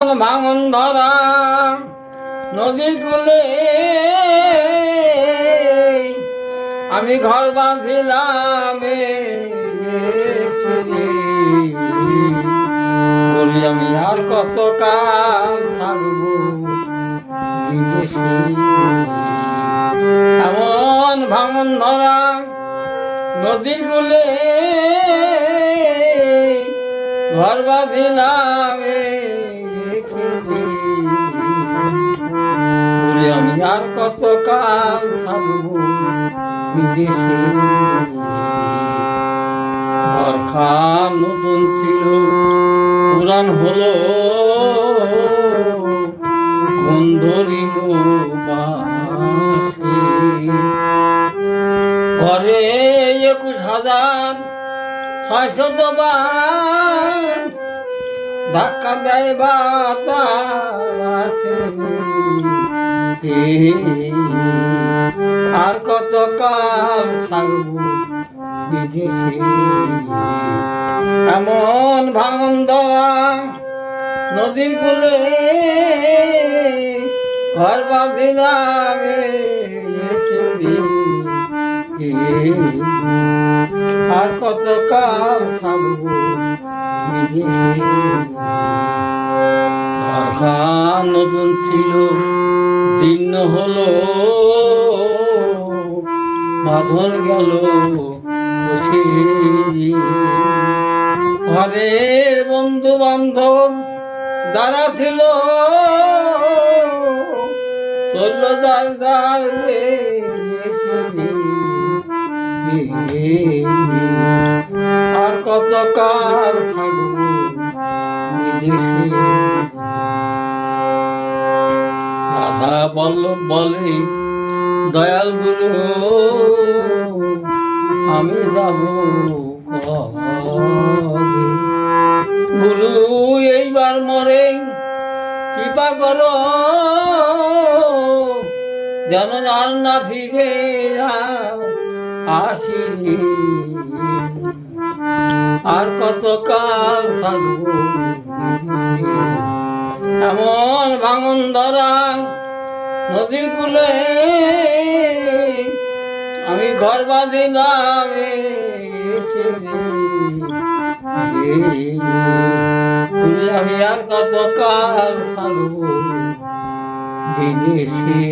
ভাঙন ধরা নদী কুলে আমি ঘর বাঁধিলাম বলি আমি আর কত কাল থাকব এমন ভাঙন ধরা নদীর কুলে ঘর বাঁধিলাম আর কত কাল থাকব? বিদেশে ঘরখান নতুন ছিল, পুরান হলো। বাসে ঘরে একুশ হাজার ছয়শত বার ধাক্কা দেয় বাতাস আর কত কাল থাকব বিদেশে? এমন ভাঙন দেওয়া নদীর কুলে ঘর বাঁধিলাম কাল থাকব বিদেশে নতুন ছিল জীর্ণ হলো বাঁধন গেল ঘরের বন্ধু বান্ধব যারা ছিল চলল দার দার রে শুনি। আর কত কাল থাকব রাধা বল্লভ বলে দয়াল গুরু আমি যাব? গুরু এইবার মরে, কৃপা করো যেন আর না ফিরে আসিনি আর কত কাল থাকব? এমন ভাঙন ধরা নদীর কুলে আমি ঘর বাঁধিলাম আমি আর কত কাল থাকব? বিদেশে